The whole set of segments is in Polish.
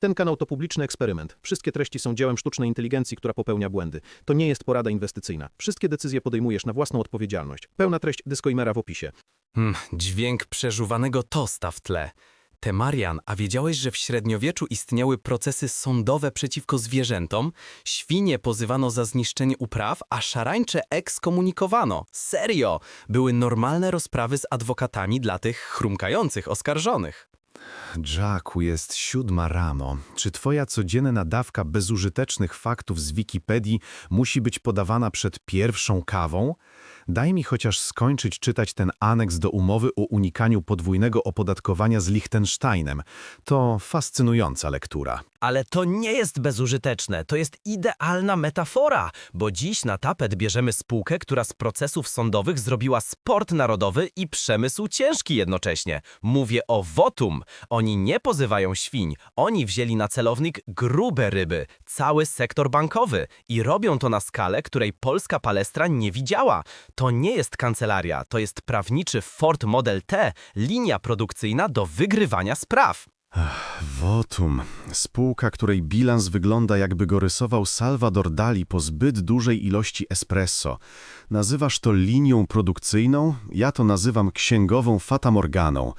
Ten kanał to publiczny eksperyment. Wszystkie treści są dziełem sztucznej inteligencji, która popełnia błędy. To nie jest porada inwestycyjna. Wszystkie decyzje podejmujesz na własną odpowiedzialność. Pełna treść Disclaimera w opisie. Hmm, dźwięk przeżuwanego tosta w tle. Temarian, a wiedziałeś, że w średniowieczu istniały procesy sądowe przeciwko zwierzętom? Świnie pozywano za zniszczenie upraw, a szarańcze ekskomunikowano. Serio! Były normalne rozprawy z adwokatami dla tych chrumkających oskarżonych. Jacku, jest siódma rano. Czy twoja codzienna dawka bezużytecznych faktów z Wikipedii musi być podawana przed pierwszą kawą? Daj mi chociaż skończyć czytać ten aneks do umowy o unikaniu podwójnego opodatkowania z Liechtensteinem. To fascynująca lektura. Ale to nie jest bezużyteczne, to jest idealna metafora, bo dziś na tapet bierzemy spółkę, która z procesów sądowych zrobiła sport narodowy i przemysł ciężki jednocześnie. Mówię o Votum. Oni nie pozywają świń, oni wzięli na celownik grube ryby, cały sektor bankowy i robią to na skalę, której polska palestra nie widziała. To nie jest kancelaria, to jest prawniczy Ford Model T, linia produkcyjna do wygrywania spraw. Votum. Spółka, której bilans wygląda jakby go rysował Salvador Dali po zbyt dużej ilości espresso. Nazywasz to linią produkcyjną? Ja to nazywam księgową fatamorganą.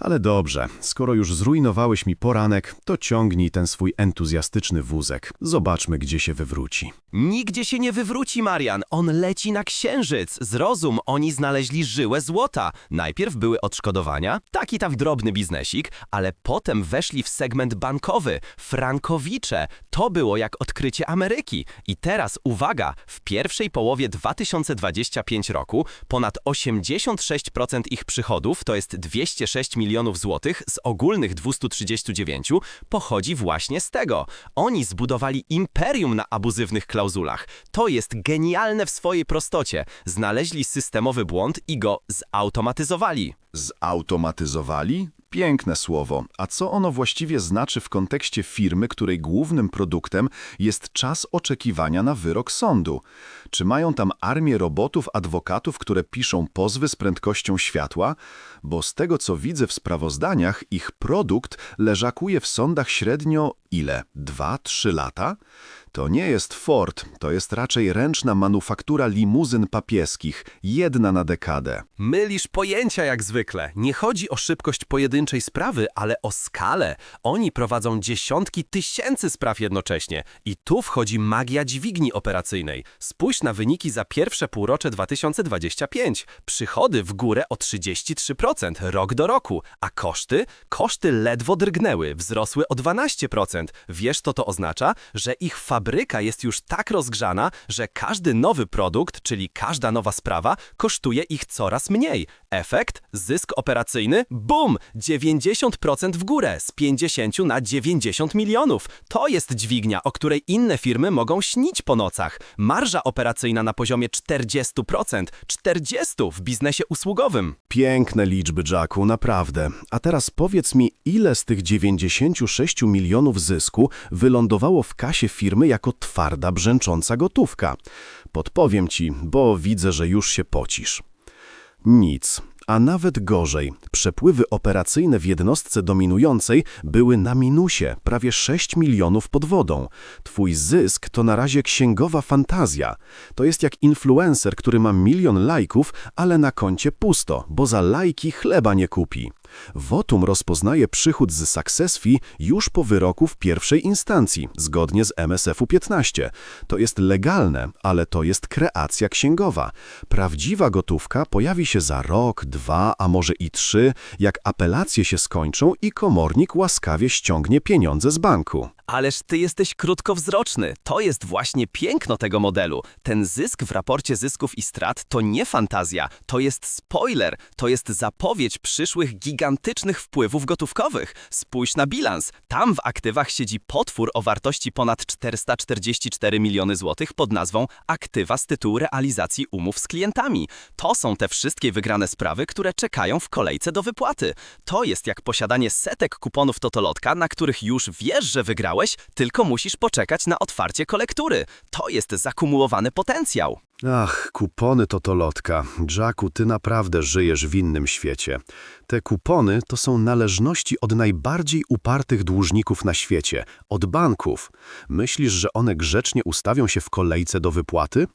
Ale dobrze, skoro już zrujnowałeś mi poranek, to ciągnij ten swój entuzjastyczny wózek. Zobaczmy, gdzie się wywróci. Nigdzie się nie wywróci, Marian. On leci na księżyc. Zrozum, oni znaleźli żyłę złota. Najpierw były odszkodowania, taki tam drobny biznesik, ale potem weszli w segment bankowy. Frankowicze. To było jak odkrycie Ameryki. I teraz uwaga, w pierwszej połowie 2025 roku ponad 86% ich przychodów, to jest 206 milionów złotych z ogólnych 239, pochodzi właśnie z tego. Oni zbudowali imperium na abuzywnych klauzulach. To jest genialne w swojej prostocie. Znaleźli systemowy błąd i go zautomatyzowali. Zautomatyzowali? Piękne słowo. A co ono właściwie znaczy w kontekście firmy, której głównym produktem jest czas oczekiwania na wyrok sądu? Czy mają tam armię robotów, adwokatów, które piszą pozwy z prędkością światła? Bo z tego, co widzę w sprawozdaniach, ich produkt leżakuje w sądach średnio ile? Dwa, trzy lata? To nie jest Ford, to jest raczej ręczna manufaktura limuzyn papieskich, jedna na dekadę. Mylisz pojęcia jak zwykle. Nie chodzi o szybkość pojedynczej sprawy, ale o skalę. Oni prowadzą dziesiątki tysięcy spraw jednocześnie. I tu wchodzi magia dźwigni operacyjnej. Spójrz na wyniki za pierwsze półrocze 2025. Przychody w górę o 33% rok do roku, a koszty? Koszty ledwo drgnęły, wzrosły o 12%. Wiesz, co to oznacza? Że ich fabryka jest już tak rozgrzana, że każdy nowy produkt, czyli każda nowa sprawa, kosztuje ich coraz mniej. Efekt? Zysk operacyjny? Bum! 90% w górę, z 50 na 90 milionów. To jest dźwignia, o której inne firmy mogą śnić po nocach. Marża operacyjna na poziomie 40%. 40 w biznesie usługowym. Piękne liczby, Jacku, naprawdę. A teraz powiedz mi, ile z tych 96 milionów zysku wylądowało w kasie firmy jako twarda, brzęcząca gotówka? Podpowiem ci, bo widzę, że już się pocisz. Nic. A nawet gorzej, przepływy operacyjne w jednostce dominującej były na minusie, prawie 6 milionów pod wodą. Twój zysk to na razie księgowa fantazja. To jest jak influencer, który ma milion lajków, ale na koncie pusto, bo za lajki chleba nie kupi. Votum rozpoznaje przychód z success fee już po wyroku w pierwszej instancji, zgodnie z MSF-u 15. To jest legalne, ale to jest kreacja księgowa. Prawdziwa gotówka pojawi się za rok, dwa, a może i trzy, jak apelacje się skończą i komornik łaskawie ściągnie pieniądze z banku. Ależ ty jesteś krótkowzroczny. To jest właśnie piękno tego modelu. Ten zysk w raporcie zysków i strat to nie fantazja, to jest spoiler, to jest zapowiedź przyszłych gigantycznych wpływów gotówkowych. Spójrz na bilans. Tam w aktywach siedzi potwór o wartości ponad 444 miliony złotych pod nazwą aktywa z tytułu realizacji umów z klientami. To są te wszystkie wygrane sprawy, które czekają w kolejce do wypłaty. To jest jak posiadanie setek kuponów Totolotka, na których już wiesz, że wygrałeś, tylko musisz poczekać na otwarcie kolektury. To jest zakumułowany potencjał. Ach, kupony to to lotka. Jacku, ty naprawdę żyjesz w innym świecie. Te kupony to są należności od najbardziej upartych dłużników na świecie, od banków. Myślisz, że one grzecznie ustawią się w kolejce do wypłaty?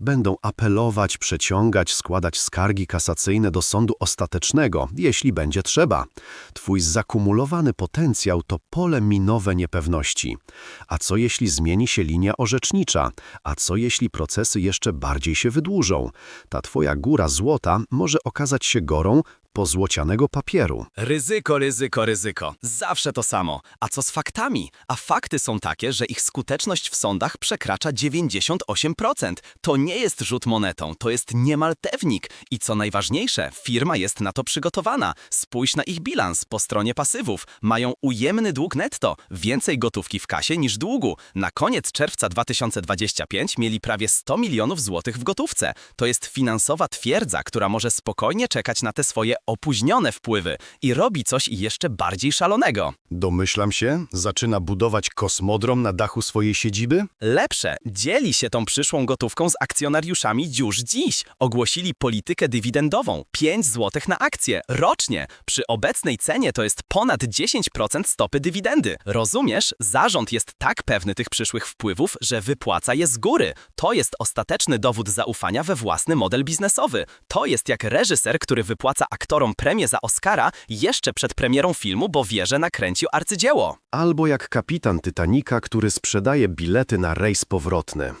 Będą apelować, przeciągać, składać skargi kasacyjne do sądu ostatecznego, jeśli będzie trzeba. Twój zakumulowany potencjał to pole minowe niepewności. A co jeśli zmieni się linia orzecznicza? A co jeśli procesy jeszcze bardziej się wydłużą? Ta twoja góra złota może okazać się gorą pozłocianego papieru. Ryzyko, ryzyko, ryzyko. Zawsze to samo. A co z faktami? A fakty są takie, że ich skuteczność w sądach przekracza 98%. To nie jest rzut monetą, to jest niemal pewnik. I co najważniejsze, firma jest na to przygotowana. Spójrz na ich bilans po stronie pasywów. Mają ujemny dług netto, więcej gotówki w kasie niż długu. Na koniec czerwca 2025 mieli prawie 100 milionów złotych w gotówce. To jest finansowa twierdza, która może spokojnie czekać na te swoje opóźnione wpływy i robi coś jeszcze bardziej szalonego. Domyślam się, zaczyna budować kosmodrom na dachu swojej siedziby? Lepsze, dzieli się tą przyszłą gotówką z akcjonariuszami już dziś. Ogłosili politykę dywidendową. 5 zł na akcję rocznie. Przy obecnej cenie to jest ponad 10% stopy dywidendy. Rozumiesz? Zarząd jest tak pewny tych przyszłych wpływów, że wypłaca je z góry. To jest ostateczny dowód zaufania we własny model biznesowy. To jest jak reżyser, który wypłaca aktorom premię za Oscara jeszcze przed premierą filmu, bo wie, że nakręcił arcydzieło. Albo jak kapitan Titanica, który sprzedaje bilety na rejs powrotny.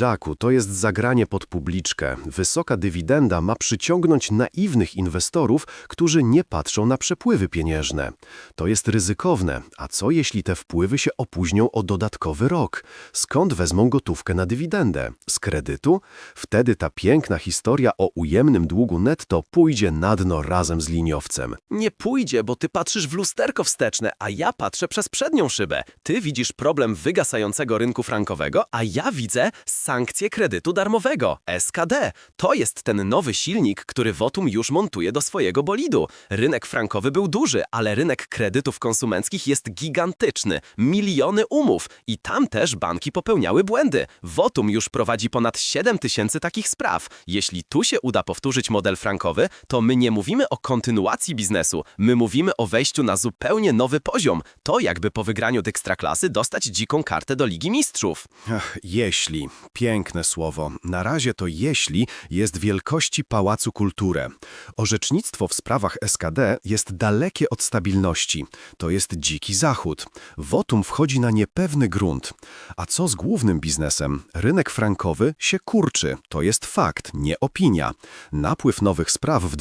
Jacku, to jest zagranie pod publiczkę. Wysoka dywidenda ma przyciągnąć naiwnych inwestorów, którzy nie patrzą na przepływy pieniężne. To jest ryzykowne. A co jeśli te wpływy się opóźnią o dodatkowy rok? Skąd wezmą gotówkę na dywidendę? Z kredytu? Wtedy ta piękna historia o ujemnym długu netto pójdzie na dno razem z liniowcem. Nie pójdzie, bo ty patrzysz w lusterko wsteczne, a ja patrzę przez przednią szybę. Ty widzisz problem wygasającego rynku frankowego, a ja widzę sankcje kredytu darmowego, SKD. To jest ten nowy silnik, który Votum już montuje do swojego bolidu. Rynek frankowy był duży, ale rynek kredytów konsumenckich jest gigantyczny. Miliony umów i tam też banki popełniały błędy. Votum już prowadzi ponad 7 tysięcy takich spraw. Jeśli tu się uda powtórzyć model frankowy, to my nie mówimy o kontynuacji biznesu, my mówimy o wejściu na zupełnie nowy poziom. To jakby po wygraniu Dextraklasy dostać dziką kartę do Ligi Mistrzów. Ach, jeśli. Piękne słowo. Na razie to jeśli jest wielkości Pałacu Kulturę. Orzecznictwo w sprawach SKD jest dalekie od stabilności. To jest dziki zachód. Wotum wchodzi na niepewny grunt. A co z głównym biznesem? Rynek frankowy się kurczy. To jest fakt, nie opinia. Napływ nowych spraw w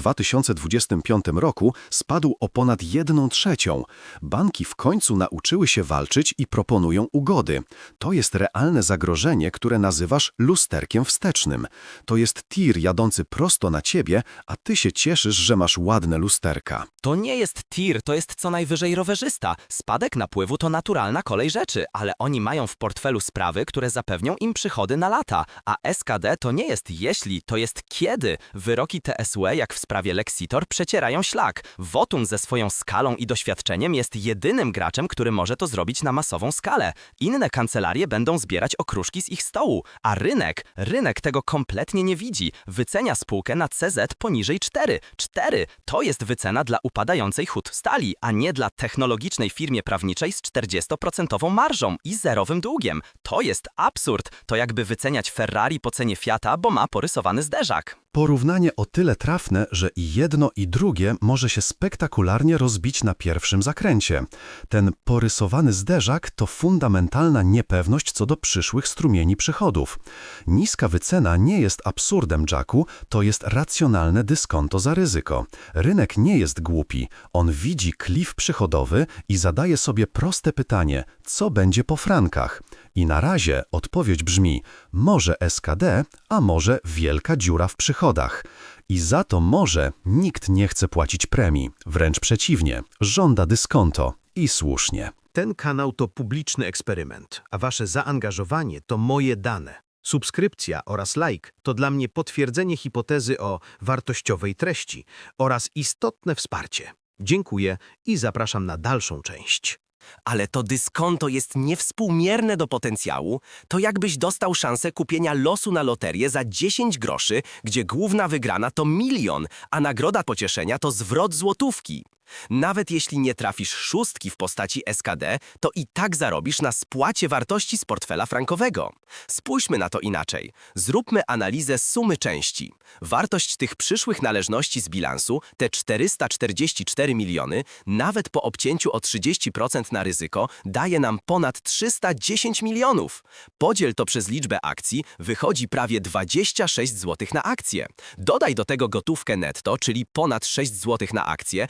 2025 roku spadł o ponad 1 trzecią. Banki w końcu nauczyły się walczyć i proponują ugody. To jest realne zagrożenie, które nazywasz lusterkiem wstecznym. To jest tir jadący prosto na ciebie, a ty się cieszysz, że masz ładne lusterka. To nie jest tir, to jest co najwyżej rowerzysta. Spadek napływu to naturalna kolej rzeczy, ale oni mają w portfelu sprawy, które zapewnią im przychody na lata, a SKD to nie jest jeśli, to jest kiedy. Wyroki TSUE, jak w sprawie Lexitor, przecierają szlak. Votum ze swoją skalą i doświadczeniem jest jedynym graczem, który może to zrobić na masową skalę. Inne kancelarie będą zbierać okruszki z ich stołu, a rynek, rynek tego kompletnie nie widzi. Wycenia spółkę na CZ poniżej 4. 4 to jest wycena dla upadającej hut stali, a nie dla technologicznej firmie prawniczej z 40% marżą i zerowym długiem. To jest absurd. To jakby wyceniać Ferrari po cenie Fiata, bo ma porysowany zderzak. Porównanie o tyle trafne, że i jedno i drugie może się spektakularnie rozbić na pierwszym zakręcie. Ten porysowany zderzak to fundamentalna niepewność co do przyszłych strumieni przychodów. Niska wycena nie jest absurdem, Jacku, to jest racjonalne dyskonto za ryzyko. Rynek nie jest głupi. On widzi klif przychodowy i zadaje sobie proste pytanie, co będzie po frankach. I na razie odpowiedź brzmi, może SKD, a może wielka dziura w przychodach. I za to może nikt nie chce płacić premii. Wręcz przeciwnie, żąda dyskonto. I słusznie. Ten kanał to publiczny eksperyment, a wasze zaangażowanie to moje dane. Subskrypcja oraz like to dla mnie potwierdzenie hipotezy o wartościowej treści oraz istotne wsparcie. Dziękuję i zapraszam na dalszą część. Ale to dyskonto jest niewspółmierne do potencjału, to jakbyś dostał szansę kupienia losu na loterię za 10 groszy, gdzie główna wygrana to milion, a nagroda pocieszenia to zwrot złotówki. Nawet jeśli nie trafisz szóstki w postaci SKD, to i tak zarobisz na spłacie wartości z portfela frankowego. Spójrzmy na to inaczej. Zróbmy analizę sumy części. Wartość tych przyszłych należności z bilansu, te 444 miliony, nawet po obcięciu o 30% na ryzyko, daje nam ponad 310 milionów. Podziel to przez liczbę akcji, wychodzi prawie 26 zł na akcję. Dodaj do tego gotówkę netto, czyli ponad 6 zł na akcję,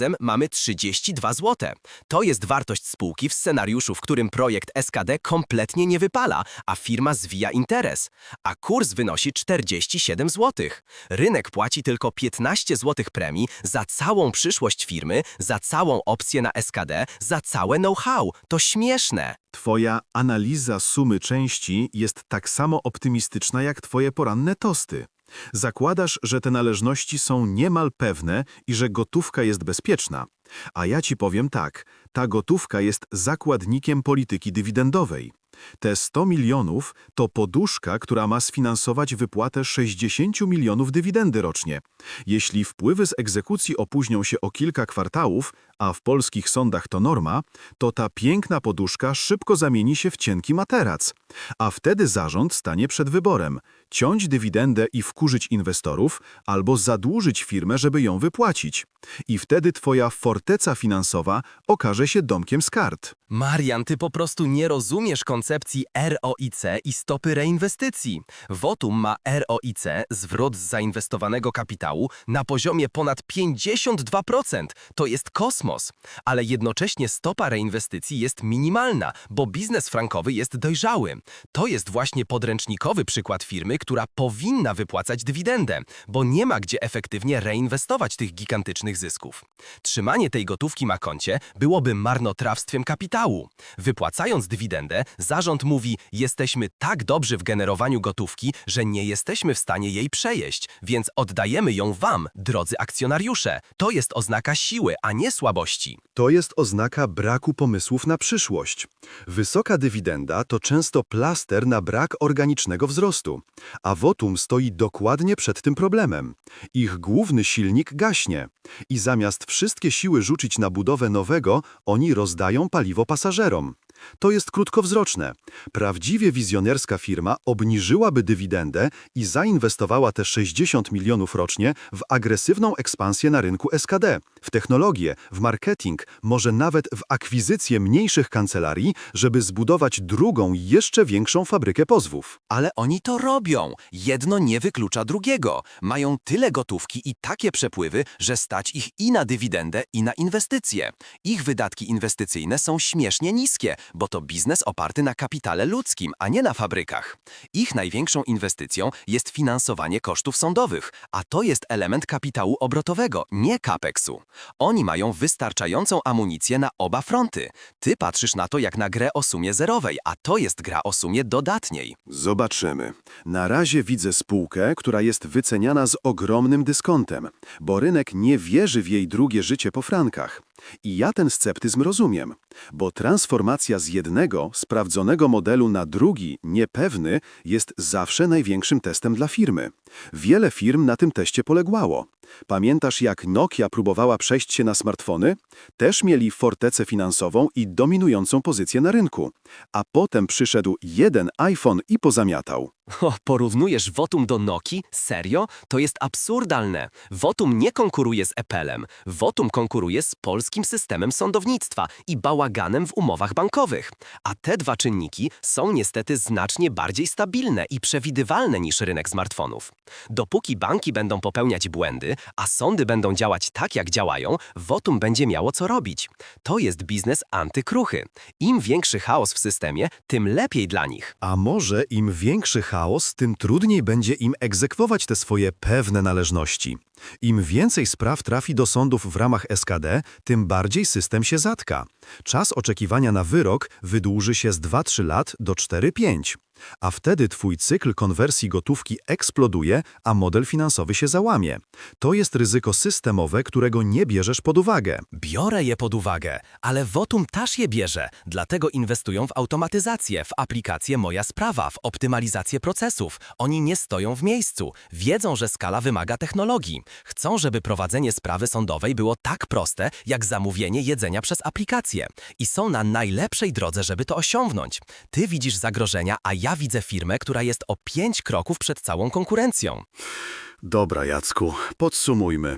razem mamy 32 zł. To jest wartość spółki w scenariuszu, w którym projekt SKD kompletnie nie wypala, a firma zwija interes. A kurs wynosi 47 zł. Rynek płaci tylko 15 zł premii za całą przyszłość firmy, za całą opcję na SKD, za całe know-how. To śmieszne. Twoja analiza sumy części jest tak samo optymistyczna jak twoje poranne tosty. Zakładasz, że te należności są niemal pewne i że gotówka jest bezpieczna. A ja ci powiem tak, ta gotówka jest zakładnikiem polityki dywidendowej. Te 100 milionów to poduszka, która ma sfinansować wypłatę 60 milionów dywidendy rocznie. Jeśli wpływy z egzekucji opóźnią się o kilka kwartałów, a w polskich sądach to norma, to ta piękna poduszka szybko zamieni się w cienki materac. A wtedy zarząd stanie przed wyborem – ciąć dywidendę i wkurzyć inwestorów, albo zadłużyć firmę, żeby ją wypłacić. I wtedy twoja forteca finansowa okaże się domkiem z kart. Marian, ty po prostu nie rozumiesz koncepcji ROIC i stopy reinwestycji. Votum ma ROIC, zwrot z zainwestowanego kapitału, na poziomie ponad 52%. To jest kosmos. Ale jednocześnie stopa reinwestycji jest minimalna, bo biznes frankowy jest dojrzały. To jest właśnie podręcznikowy przykład firmy, która powinna wypłacać dywidendę, bo nie ma gdzie efektywnie reinwestować tych gigantycznych zysków. Trzymanie tej gotówki na koncie byłoby marnotrawstwem kapitału. Wypłacając dywidendę, zarząd mówi: Jesteśmy tak dobrzy w generowaniu gotówki, że nie jesteśmy w stanie jej przejeść, więc oddajemy ją Wam, drodzy akcjonariusze. To jest oznaka siły, a nie słabości. To jest oznaka braku pomysłów na przyszłość. Wysoka dywidenda to często plaster na brak organicznego wzrostu, a Votum stoi dokładnie przed tym problemem. Ich główny silnik gaśnie i zamiast wszystkie siły rzucić na budowę nowego, oni rozdają paliwo pasażerom. To jest krótkowzroczne. Prawdziwie wizjonerska firma obniżyłaby dywidendę i zainwestowała te 60 milionów rocznie w agresywną ekspansję na rynku SKD, w technologię, w marketing, może nawet w akwizycję mniejszych kancelarii, żeby zbudować drugą, jeszcze większą fabrykę pozwów. Ale oni to robią. Jedno nie wyklucza drugiego. Mają tyle gotówki i takie przepływy, że stać ich i na dywidendę, i na inwestycje. Ich wydatki inwestycyjne są śmiesznie niskie, bo to biznes oparty na kapitale ludzkim, a nie na fabrykach. Ich największą inwestycją jest finansowanie kosztów sądowych, a to jest element kapitału obrotowego, nie capexu. Oni mają wystarczającą amunicję na oba fronty. Ty patrzysz na to jak na grę o sumie zerowej, a to jest gra o sumie dodatniej. Zobaczymy. Na razie widzę spółkę, która jest wyceniana z ogromnym dyskontem, bo rynek nie wierzy w jej drugie życie po frankach. I ja ten sceptyzm rozumiem, bo transformacja z jednego, sprawdzonego modelu na drugi, niepewny, jest zawsze największym testem dla firmy. Wiele firm na tym teście poległało. Pamiętasz, jak Nokia próbowała przejść się na smartfony? Też mieli fortecę finansową i dominującą pozycję na rynku. A potem przyszedł jeden iPhone i pozamiatał. O, porównujesz Votum do Nokii? Serio? To jest absurdalne. Votum nie konkuruje z Apple'em. Votum konkuruje z polskim systemem sądownictwa i bałaganem w umowach bankowych. A te dwa czynniki są niestety znacznie bardziej stabilne i przewidywalne niż rynek smartfonów. Dopóki banki będą popełniać błędy, a sądy będą działać tak, jak działają, Votum będzie miało co robić. To jest biznes antykruchy. Im większy chaos w systemie, tym lepiej dla nich. A może im większy chaos, tym trudniej będzie im egzekwować te swoje pewne należności. Im więcej spraw trafi do sądów w ramach SKD, tym bardziej system się zatka. Czas oczekiwania na wyrok wydłuży się z 2-3 lat do 4-5. A wtedy twój cykl konwersji gotówki eksploduje, a model finansowy się załamie. To jest ryzyko systemowe, którego nie bierzesz pod uwagę. Biorę je pod uwagę, ale Votum też je bierze, dlatego inwestują w automatyzację, w aplikację Moja Sprawa, w optymalizację procesów. Oni nie stoją w miejscu, wiedzą, że skala wymaga technologii. Chcą, żeby prowadzenie sprawy sądowej było tak proste, jak zamówienie jedzenia przez aplikację. I są na najlepszej drodze, żeby to osiągnąć. Ty widzisz zagrożenia, a ja widzę firmę, która jest o pięć kroków przed całą konkurencją. Dobra, Jacku, podsumujmy.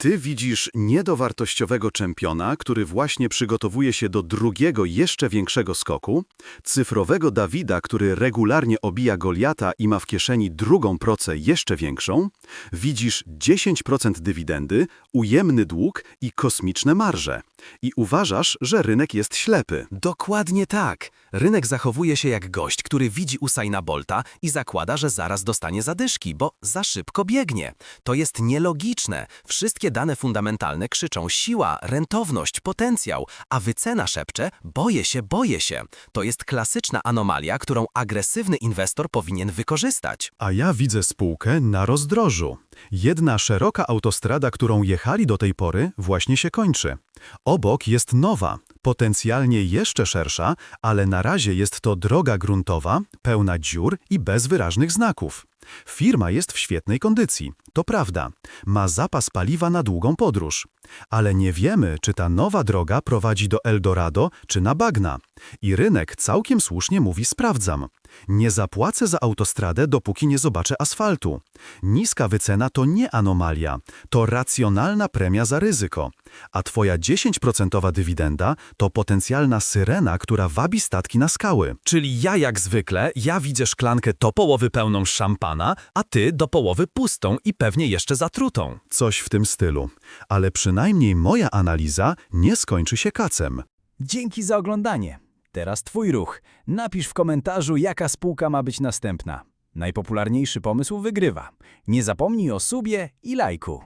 Ty widzisz niedowartościowego czempiona, który właśnie przygotowuje się do drugiego, jeszcze większego skoku, cyfrowego Dawida, który regularnie obija Goliata i ma w kieszeni drugą procę jeszcze większą, widzisz 10% dywidendy, ujemny dług i kosmiczne marże. I uważasz, że rynek jest ślepy. Dokładnie tak. Rynek zachowuje się jak gość, który widzi Usaina Bolta i zakłada, że zaraz dostanie zadyszki, bo za szybko biegnie. To jest nielogiczne. Wszystkie dane fundamentalne krzyczą siła, rentowność, potencjał, a wycena szepcze boję się, boję się. To jest klasyczna anomalia, którą agresywny inwestor powinien wykorzystać. A ja widzę spółkę na rozdrożu. Jedna szeroka autostrada, którą jechali do tej pory, właśnie się kończy. Obok jest nowa, potencjalnie jeszcze szersza, ale na razie jest to droga gruntowa, pełna dziur i bez wyraźnych znaków. Firma jest w świetnej kondycji, to prawda. Ma zapas paliwa na długą podróż. Ale nie wiemy, czy ta nowa droga prowadzi do Eldorado czy na bagna. I rynek całkiem słusznie mówi sprawdzam. Nie zapłacę za autostradę, dopóki nie zobaczę asfaltu. Niska wycena to nie anomalia, to racjonalna premia za ryzyko. A twoja 10% dywidenda to potencjalna syrena, która wabi statki na skały. Czyli ja jak zwykle, ja widzę szklankę do połowy pełną szampana, a ty do połowy pustą i pewnie jeszcze zatrutą. Coś w tym stylu. Ale przynajmniej moja analiza nie skończy się kacem. Dzięki za oglądanie. Teraz Twój ruch. Napisz w komentarzu, jaka spółka ma być następna. Najpopularniejszy pomysł wygrywa. Nie zapomnij o subie i lajku.